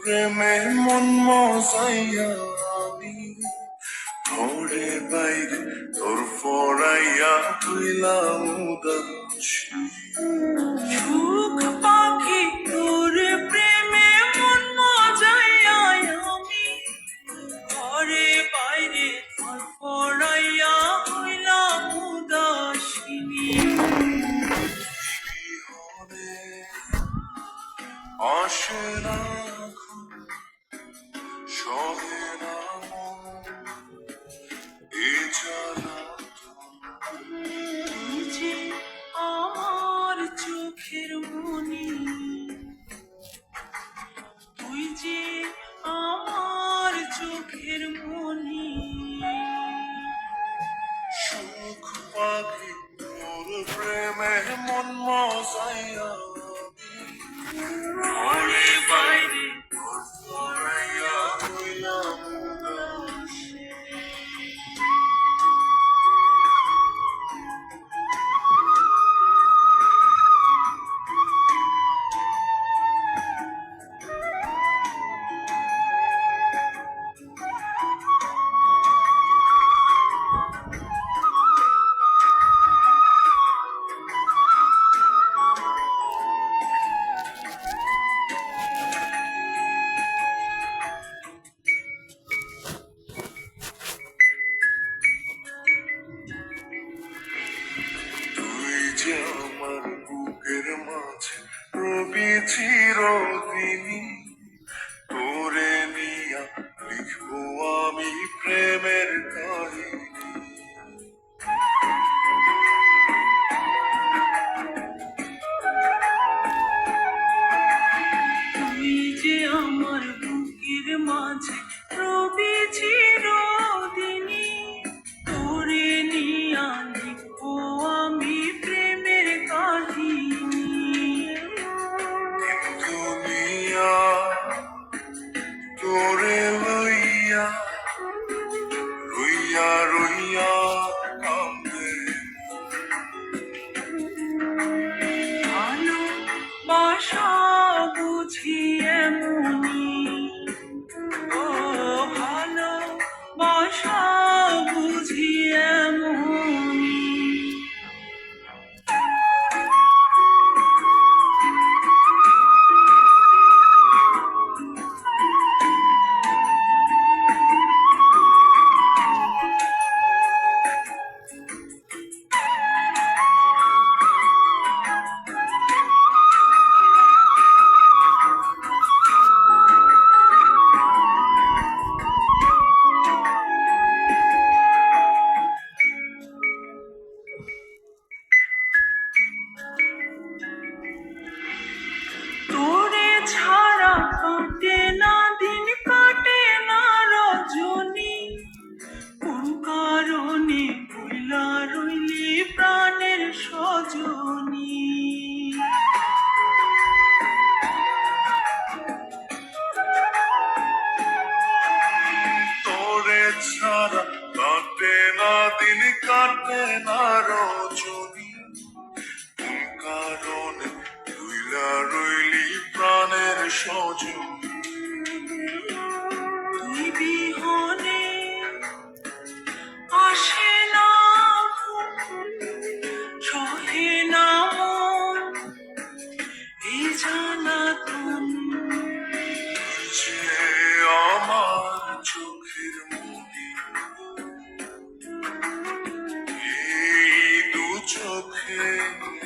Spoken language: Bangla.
প্রেমে মন মজাইয়া আমি। ঘরে বাইরে তোর ফরাইয়া হইলাম উদাস। সুখ পাখি তোর প্রেমে মন মজাইয়া ঘরে বাইরে তোর পড়াইয়া আসে আমার চোখের মনি। তুই যে আমার চোখের মনি। চিরদিনই তোরে কাটে না রজনী। কারণে রইলা রইলি প্রাণের সজন। তুই আসে না সহে না এই You.